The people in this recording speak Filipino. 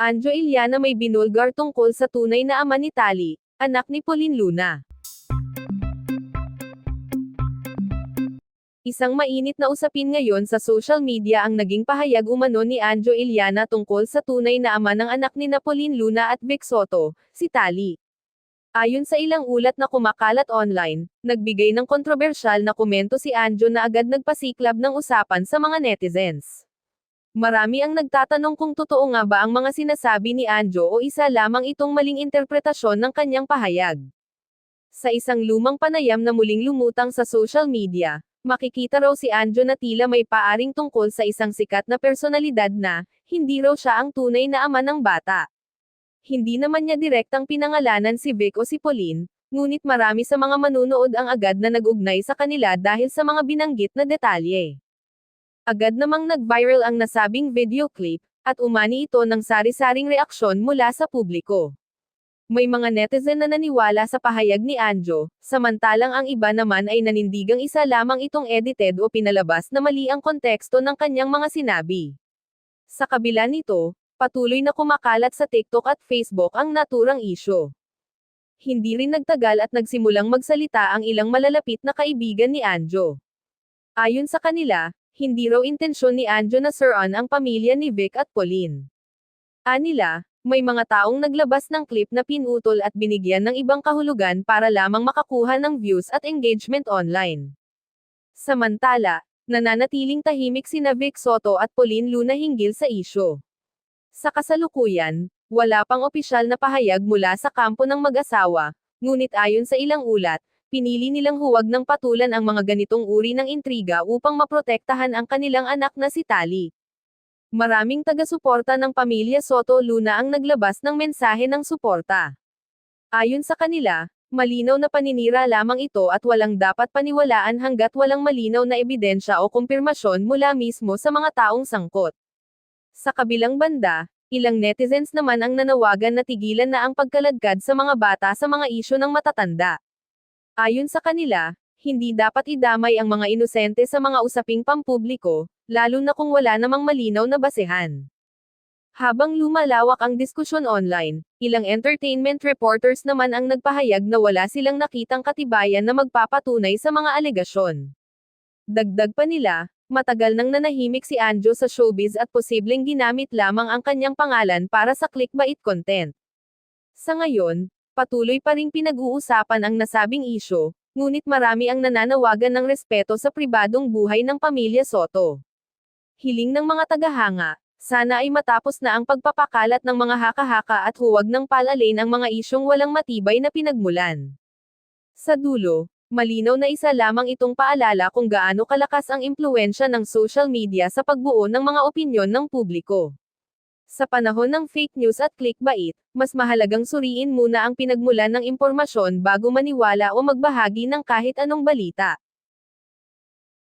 Anjo Iliana may binulgar tungkol sa tunay na ama ni Tali, anak ni Pauline Luna. Isang mainit na usapin ngayon sa social media ang naging pahayag umano ni Anjo Iliana tungkol sa tunay na ama ng anak ni Pauline Luna at Vic Soto, si Tali. Ayon sa ilang ulat na kumakalat online, nagbigay ng kontrobersyal na komento si Anjo na agad nagpasiklab ng usapan sa mga netizens. Marami ang nagtatanong kung totoo nga ba ang mga sinasabi ni Anjo o isa lamang itong maling interpretasyon ng kanyang pahayag. Sa isang lumang panayam na muling lumutang sa social media, makikita raw si Anjo na tila may paaring tungkol sa isang sikat na personalidad na, hindi raw siya ang tunay na ama ng bata. Hindi naman niya direktang pinangalanan si Vic o si Pauline, ngunit marami sa mga manunood ang agad na nag-ugnay sa kanila dahil sa mga binanggit na detalye. Agad namang nag-viral ang nasabing video clip, at umani ito ng sari-saring reaksyon mula sa publiko. May mga netizen na naniwala sa pahayag ni Anjo, samantalang ang iba naman ay nanindigang isa lamang itong edited o pinalabas na mali ang konteksto ng kanyang mga sinabi. Sa kabila nito, patuloy na kumakalat sa TikTok at Facebook ang naturang isyo. Hindi rin nagtagal at nagsimulang magsalita ang ilang malalapit na kaibigan ni Anjo. Ayon sa kanila, hindi raw intensyon ni Anjo na suran ang pamilya ni Vic at Pauline. Anila, may mga taong naglabas ng clip na pinutol at binigyan ng ibang kahulugan para lamang makakuha ng views at engagement online. Samantala, nananatiling tahimik sina Vic Soto at Pauline Luna hinggil sa isyo. Sa kasalukuyan, wala pang opisyal na pahayag mula sa kampo ng mag-asawa, ngunit ayon sa ilang ulat, pinili nilang huwag ng patulan ang mga ganitong uri ng intriga upang maprotektahan ang kanilang anak na si Tali. Maraming taga-suporta ng pamilya Soto Luna ang naglabas ng mensahe ng suporta. Ayon sa kanila, malinaw na paninira lamang ito at walang dapat paniwalaan hanggat walang malinaw na ebidensya o kumpirmasyon mula mismo sa mga taong sangkot. Sa kabilang banda, ilang netizens naman ang nanawagan na tigilan na ang pagkaladkad sa mga bata sa mga isyo ng matatanda. Ayon sa kanila, hindi dapat idamay ang mga inosente sa mga usaping pampubliko, lalo na kung wala namang malinaw na basehan. Habang lumalawak ang diskusyon online, ilang entertainment reporters naman ang nagpahayag na wala silang nakitang katibayan na magpapatunay sa mga alegasyon. Dagdag pa nila, matagal nang nanahimik si Anjo sa showbiz at posibleng ginamit lamang ang kanyang pangalan para sa clickbait content. Sa ngayon, patuloy pa ring pinag-uusapan ang nasabing isyo, ngunit marami ang nananawagan ng respeto sa pribadong buhay ng pamilya Soto. Hiling ng mga tagahanga, sana ay matapos na ang pagpapakalat ng mga haka-haka at huwag ng palalin ang mga isyong walang matibay na pinagmulan. Sa dulo, malinaw na isa lamang itong paalala kung gaano kalakas ang impluensya ng social media sa pagbuo ng mga opinyon ng publiko. Sa panahon ng fake news at clickbait, mas mahalagang suriin muna ang pinagmulan ng impormasyon bago maniwala o magbahagi ng kahit anong balita.